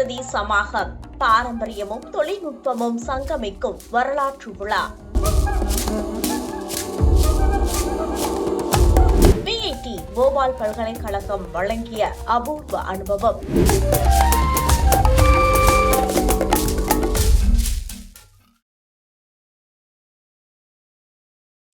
சன்ஸ்கிருதி சமாகம். பாரம்பரியமும் தொழில்நுட்பமும் சங்கமிக்கும் வரலாற்று விழா. விஐடி போபால் பல்கலைக்கழகம் வழங்கிய அபூர்வ அனுபவம்.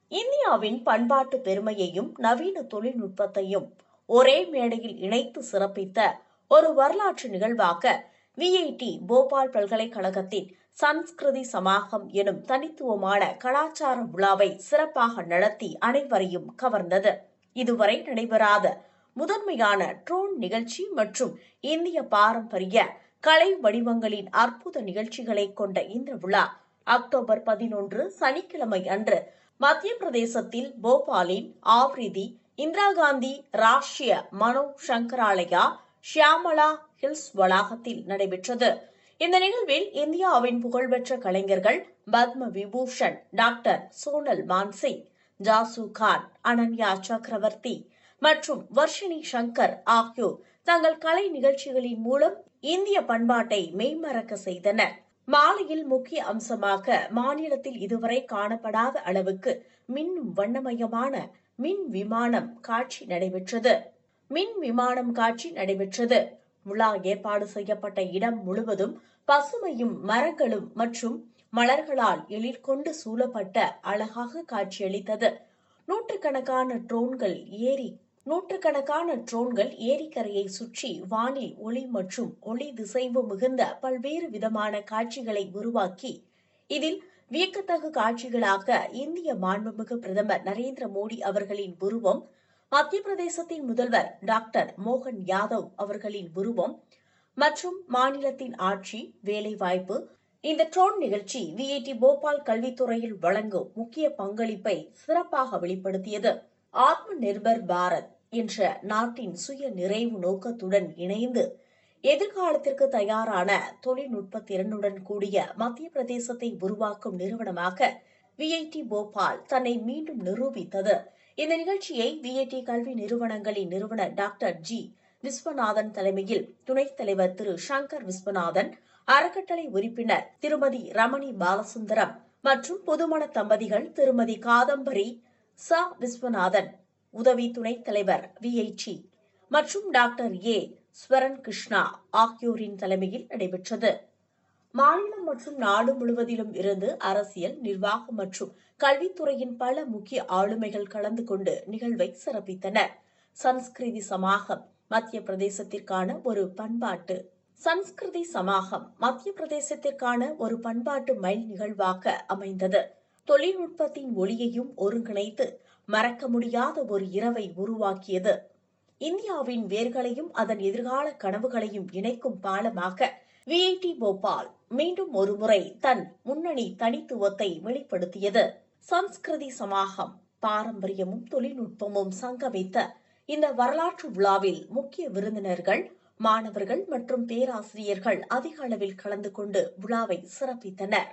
இந்தியாவின் பண்பாட்டு பெருமையையும் நவீன தொழில்நுட்பத்தையும் ஒரே மேடையில் இணைத்து சிறப்பித்த ஒரு வரலாற்று நிகழ்வாக விஐடி போபால் பல்கலைக்கழகத்தின் சன்ஸ்கிருதி சமாகம் எனும் தனித்துவமான கலாச்சார விழாவை சிறப்பாக நடத்தி அனைவரையும் கவர்ந்தது. இதுவரை நடைபெறாத முதன்மையான ட்ரோன் நிகழ்ச்சி மற்றும் இந்திய பாரம்பரிய கலை வடிவங்களின் அற்புத நிகழ்ச்சிகளை கொண்ட இந்த விழா அக்டோபர் பதினொன்று சனிக்கிழமை அன்று மத்திய பிரதேசத்தில் போபாலின் ஆவ்ரிதி இந்திரா காந்தி ராஷ்டிரிய மனோ சங்கராலயா ஷியாமலா ஹில்ஸ் வளாகத்தில் நடைபெற்றது. இந்த நிகழ்வில் இந்தியாவின் புகழ்பெற்ற கலைஞர்கள் பத்ம விபூஷன் டாக்டர் சோனல் மான்சிங் ஜாசு கான் அனன்யா சக்கரவர்த்தி மற்றும் வர்ஷினி சங்கர் ஆகியோர் தங்கள் கலை நிகழ்ச்சிகளின் மூலம் இந்திய பண்பாட்டை மெய்மறக்க செய்தனர். மாலையில் முக்கிய அம்சமாக மாநிலத்தில் இதுவரை காணப்படாத அளவுக்கு மின்னும் வண்ணமயமான மின் விமானம் காட்சி நடைபெற்றது. மின் விமானம் காட்சி நடைபெற்றது. விழா ஏற்பாடு செய்யப்பட்ட இடம் முழுவதும் பசுமையும் மரங்களும் மற்றும் மலர்களால் எழிற்கொண்டு சூழப்பட்ட அழகாக காட்சியளித்தது. நூற்றுக்கணக்கான ட்ரோன்கள் ஏரி நூற்றுக்கணக்கான ட்ரோன்கள் ஏரிக்கரையை சுற்றி வானில் ஒளி மற்றும் ஒளி திசைவு மிகுந்த பல்வேறு விதமான காட்சிகளை உருவாக்கி இதில் வியக்கத்தகு காட்சிகளாக இந்திய மாண்புமிகு பிரதமர் நரேந்திர மோடி அவர்களின் உருவம் மத்திய பிரதேசத்தின் முதல்வர் டாக்டர் மோகன் யாதவ் அவர்களின் உருவம் மற்றும் மாநிலத்தின் ஆட்சி வேலைவாய்ப்பு இந்த ட்ரோன் நிகழ்ச்சி விஐடி போபால் கல்வித்துறையில் வழங்கும் முக்கிய பங்களிப்பை சிறப்பாக வெளிப்படுத்தியது. ஆத்ம நிர்பர் பாரத் என்ற நாட்டின் சுய நிறைவு நோக்கத்துடன் இணைந்து எதிர்காலத்திற்கு தயாரான தொழில்நுட்ப திறனுடன் கூடிய மத்திய பிரதேசத்தை உருவாக்கும் நிறுவனமாக விஐடி போபால் தன்னை மீண்டும் நிரூபித்தது. இந்த நிகழ்ச்சியை விஐடி கல்வி நிறுவனங்களின் நிறுவனர் டாக்டர் ஜி. விஸ்வநாதன் தலைமையில் துணைத் தலைவர் திரு. சங்கர் விஸ்வநாதன் அறக்கட்டளை உறுப்பினர் திருமதி ரமணி பாலசுந்தரம் மற்றும் புதுமண தம்பதிகள் திருமதி காதம்பரி ச. விஸ்வநாதன் உதவி துணைத் தலைவர் விஐடி e. மற்றும் டாக்டர் ஏ. ஸ்வரன் கிருஷ்ணா ஆகியோரின் தலைமையில் நடைபெற்றது. மாநிலம் மற்றும் நாடு முழுவதிலும் இருந்து அரசியல் நிர்வாகம் மற்றும் கல்வித்துறையின் பல முக்கிய ஆளுமைகள் கலந்து கொண்டு நிகழ்வை சிறப்பித்தனர் சன்ஸ்கிருதி சமாகம் மத்திய பிரதேசத்திற்கான ஒரு பண்பாட்டு சன்ஸ்கிருதி சமாகம் மத்திய பிரதேசத்திற்கான ஒரு பண்பாட்டு மைல் நிகழ்வாக அமைந்தது. தொழில்நுட்பத்தின் ஒளியையும் ஒருங்கிணைத்து மறக்க முடியாத ஒரு இரவை உருவாக்கியது. இந்தியாவின் வேர்களையும் அதன் எதிர்கால கனவுகளையும் இணைக்கும் பாலமாக விஐடி போபால் மீண்டும் ஒருமுறை தன் முன்னணி தனித்துவத்தை வெளிப்படுத்தியது. சம்ஸ்கிருதி சமாகம் பாரம்பரியமும் தொழில்நுட்பமும் சங்கமித்த இந்த வரலாற்று விழாவில் முக்கிய விருந்தினர்கள் மாணவர்கள் மற்றும் பேராசிரியர்கள் அதிக அளவில் கலந்து கொண்டு விழாவை சிறப்பித்தனர்.